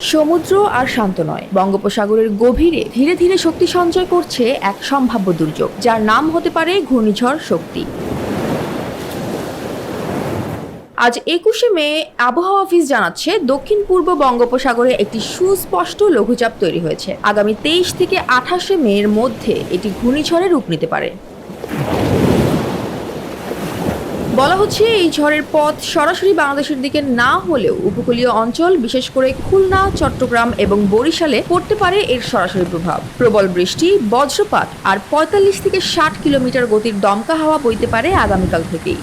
সমুদ্র আর শান্ত নয়, বঙ্গোপসাগরের গভীরে ধীরে ধীরে শক্তি সঞ্চয় করছে এক সম্ভাব্য দুর্যোগ, যার নাম হতে পারে ঘূর্ণিঝড় শক্তি। আজ একুশে মে, আবহাওয়া অফিস জানাচ্ছে দক্ষিণ পূর্ব বঙ্গোপসাগরে একটি সুস্পষ্ট লঘুচাপ তৈরি হয়েছে। আগামী তেইশ থেকে আঠাশে মে এর মধ্যে এটি ঘূর্ণিঝড়ে রূপ নিতে পারে। বলা হচ্ছে এই ঝড়ের পথ সরাসরি বাংলাদেশের দিকে না হলেও উপকূলীয় অঞ্চল, বিশেষ করে খুলনা, চট্টগ্রাম এবং বরিশালে পড়তে পারে এর সরাসরি প্রভাব। প্রবল বৃষ্টি, বজ্রপাত আর পঁয়তাল্লিশ থেকে ষাট কিলোমিটার গতির দমকা হাওয়া বইতে পারে আগামীকাল থেকেই।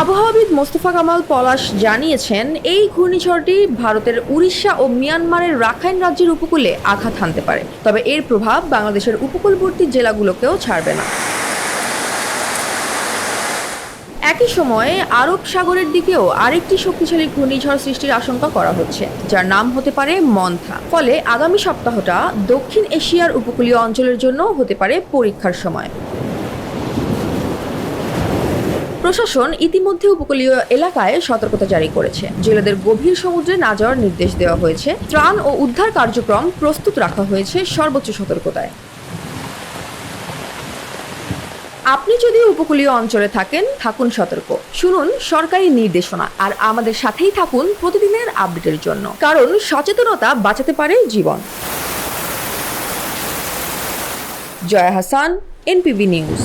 আবহাওয়াবিদ মোস্তফা কামাল পলাশ জানিয়েছেন, এই ঘূর্ণিঝড়টি ভারতের উড়িষ্যা ও মিয়ানমারের রাখাইন রাজ্যের উপকূলে আঘাত হানতে পারে। তবে এর প্রভাব বাংলাদেশের উপকূলবর্তী জেলাগুলোকেও ছাড়বে না। একই সময়ে আরব সাগরের দিকেও আরেকটি শক্তিশালী ঘূর্ণিঝড় সৃষ্টির আশঙ্কা করা হচ্ছে, যার নাম হতে পারে মন্থা। ফলে আগামী সপ্তাহটা দক্ষিণ এশিয়ার উপকূলীয় অঞ্চলের জন্য হতে পারে পরীক্ষার সময়। প্রশাসন ইতিমধ্যে উপকূলীয় এলাকায় সতর্কতা জারি করেছে। জেলেদের গভীর সমুদ্রে না যাওয়ার নির্দেশ দেওয়া হয়েছে। ত্রাণ ও উদ্ধার কার্যক্রম প্রস্তুত রাখা হয়েছে সর্বোচ্চ সতর্কতায়। আপনি যদি উপকূলীয় অঞ্চলে থাকেন, থাকুন সতর্ক। শুনুন সরকারি নির্দেশনা আর আমাদের সাথেই থাকুন প্রতিদিনের আপডেটের জন্য। কারণ সচেতনতা বাঁচাতে পারে জীবন। Joya Hasan, NPB news.